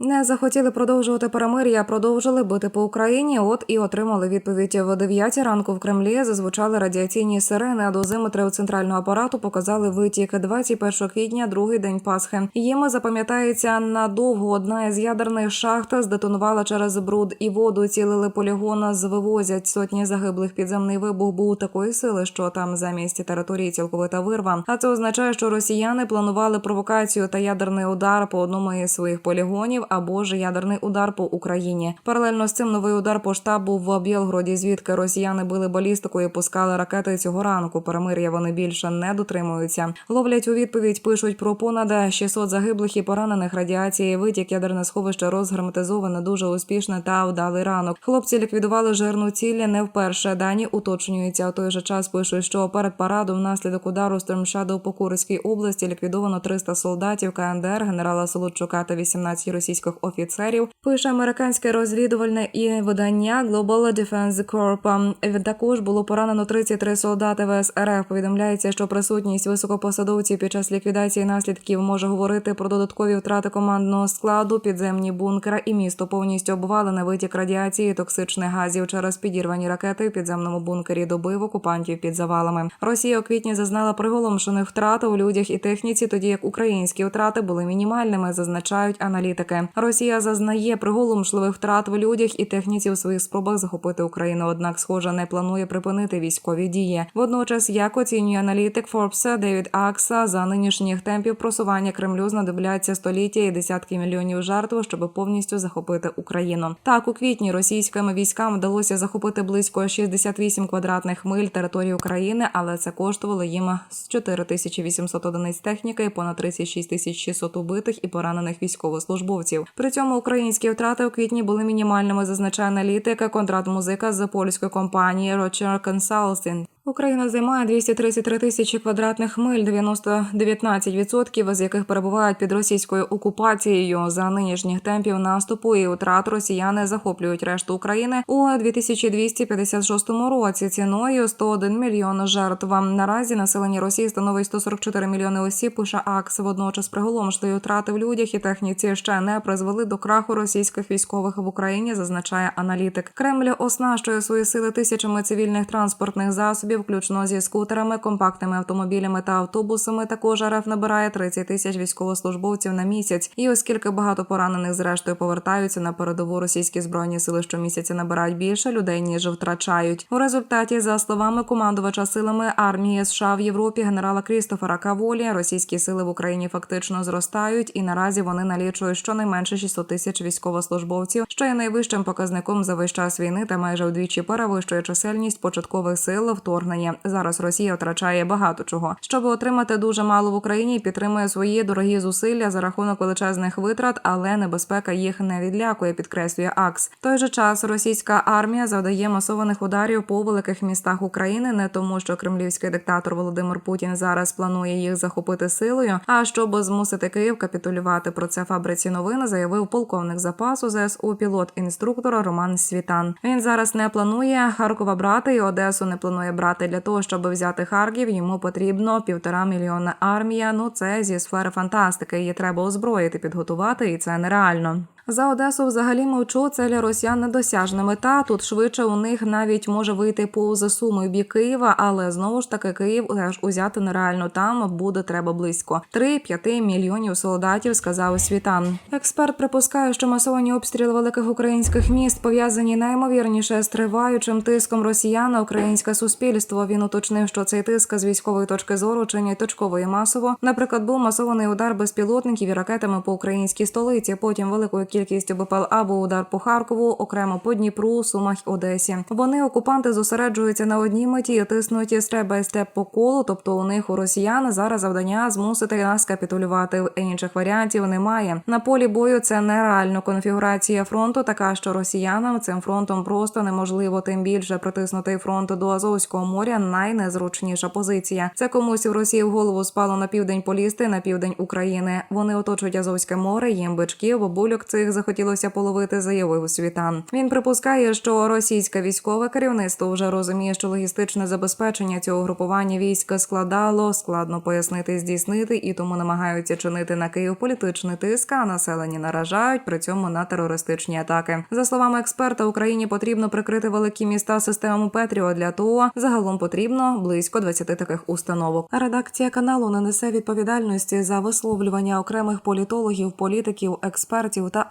Не захотіли продовжувати перемир'я, продовжили бити по Україні. От і отримали відповідь в 9 ранку в Кремлі. Зазвучали радіаційні сирени. А дозиметри у центрального апарату показали витік 21 квітня, другий день Пасхи. Їм запам'ятається надовго. Одна із ядерних шахт здетонувала через бруд і воду. Цілили полігона, звивозять сотні загиблих. Підземний вибух був такої сили, що там замість території цілковита вирва. А це означає, що росіяни планували провокацію та ядерний удар по одному із своїх полігонів або ж ядерний удар по Україні. Паралельно з цим новий удар по штабу в Білгороді, звідки росіяни били балістикою, і пускали ракети цього ранку. Перемир'я вони більше не дотримуються. Ловлять у відповідь, пишуть про понад 600 загиблих і поранених радіації. Витік ядерне сховище розгерметизоване дуже успішне та вдалий ранок. Хлопці ліквідували жирну цілі не вперше. Дані уточнюються. У той же час пишуть, що перед парадом внаслідок удару Shadow по Курській області ліквідовано 300 солдатів КНДР, генерала Солодчука та 18 російських офіцерів. Пише американське розвідувальне і видання Global Defense Corp. Також було поранено 33 солдати ВС РФ. Повідомляється, що присутність високопосадовців під час ліквідації наслідків може говорити про додаткові втрати командного складу, підземні бункера і місто повністю обвалене витік радіації, токсичних газів через підірвані ракети в підземному бункері добив окупантів під завалами. Росія у квітні зазнала приголомшених втрат у людях і техніці, тоді як українські втрати були мінімальними, зазначають аналітики. Росія зазнає приголомшливих втрат в людях і техніці у своїх спробах захопити Україну. Однак, схоже, не планує припинити військові дії. Водночас, як оцінює аналітик Форбса Девід Акса, за нинішніх темпів просування Кремлю знадобляться століття і десятки мільйонів жертв, щоб повністю захопити Україну. Так, у квітні російським військам вдалося захопити близько 68 квадратних миль території України, але це коштувало їм з 4800 одиниць техніки понад 36 тисяч 600 убитих і поранених військовослужбовців. При цьому українські втрати у квітні були мінімальними, зазначає аналітика контракт музика з польської компанії Rocher Consulting. Україна займає 233 тисячі квадратних миль, 90 19% з яких перебувають під російською окупацією. За нинішніх темпів наступу і втрат росіяни захоплюють решту України у 2256 році. Ціною 101 мільйон жертв. Наразі населення Росії становить 144 мільйони осіб. Пише АКС. Водночас приголомшливі втрати в людях і техніці ще не призвели до краху російських військових в Україні. Зазначає аналітик. Кремль оснащує свої сили тисячами цивільних транспортних засобів, включно зі скутерами, компактними автомобілями та автобусами. Також РФ набирає 30 тисяч військовослужбовців на місяць. І оскільки багато поранених зрештою повертаються на передову російські збройні сили щомісяця набирають більше людей ніж втрачають. У результаті, за словами командувача силами армії США в Європі генерала Крістофера Каволі, російські сили в Україні фактично зростають, і наразі вони налічують щонайменше 600 тисяч військовослужбовців, що є найвищим показником за весь час війни та майже вдвічі перевищує чисельність початкових сил вторгнення. Зараз Росія втрачає багато чого, щоб отримати дуже мало в Україні. Підтримує свої дорогі зусилля за рахунок величезних витрат, але небезпека їх не відлякує, підкреслює АКС. В той же час російська армія завдає масованих ударів по великих містах України, не тому, що кремлівський диктатор Володимир Путін зараз планує їх захопити силою, а щоб змусити Київ капітулювати. Про це фабриці новини заявив полковник запасу ЗСУ пілот-інструктор Роман Світан. Він зараз не планує Харкова брати і Одесу не планує брати для того, щоб взяти Харків. Йому потрібно півтора мільйона армія. Ну це зі сфери фантастики. Її треба озброїти, підготувати, і це нереально. За Одесу взагалі мовчу, це для росіян недосяжна мета. Тут швидше у них навіть може вийти поза сумою бік Києва, але знову ж таки Київ теж узяти нереально там буде треба близько 3-5 мільйонів солдатів. Сказав Світан. Експерт припускає, що масовані обстріли великих українських міст пов'язані наймовірніше з триваючим тиском росіян на українське суспільство. Він уточнив, що цей тиск з військової точки зору чинять точково і масово. Наприклад, був масований удар безпілотників і ракетами по українській столиці. Потім великою кількістю БПЛА був удар по Харкову, окремо по Дніпру, Сумах Одесі. Вони окупанти зосереджуються на одній меті і тиснуть степ бай степ по колу. Тобто у них у росіян зараз завдання змусити нас капітулювати. Інших варіантів немає. На полі бою це нереально. Конфігурація фронту така, що росіянам цим фронтом просто неможливо. Тим більше притиснутий фронт до Азовського моря найнезручніша позиція. Це комусь в Росії в голову спало на південь полізти на південь України. Вони оточують Азовське море, їм бичків, бабульок цих яких захотілося половити, заявив світан. Він припускає, що російське військове керівництво вже розуміє, що логістичне забезпечення цього групування військ складало, складно пояснити, здійснити, і тому намагаються чинити на Київ політичний тиск, а населення наражають при цьому на терористичні атаки. За словами експерта, Україні потрібно прикрити великі міста системами Петріо. Для того загалом потрібно близько 20 таких установок. Редакція каналу не несе відповідальності за висловлювання окремих політологів, політиків, експертів та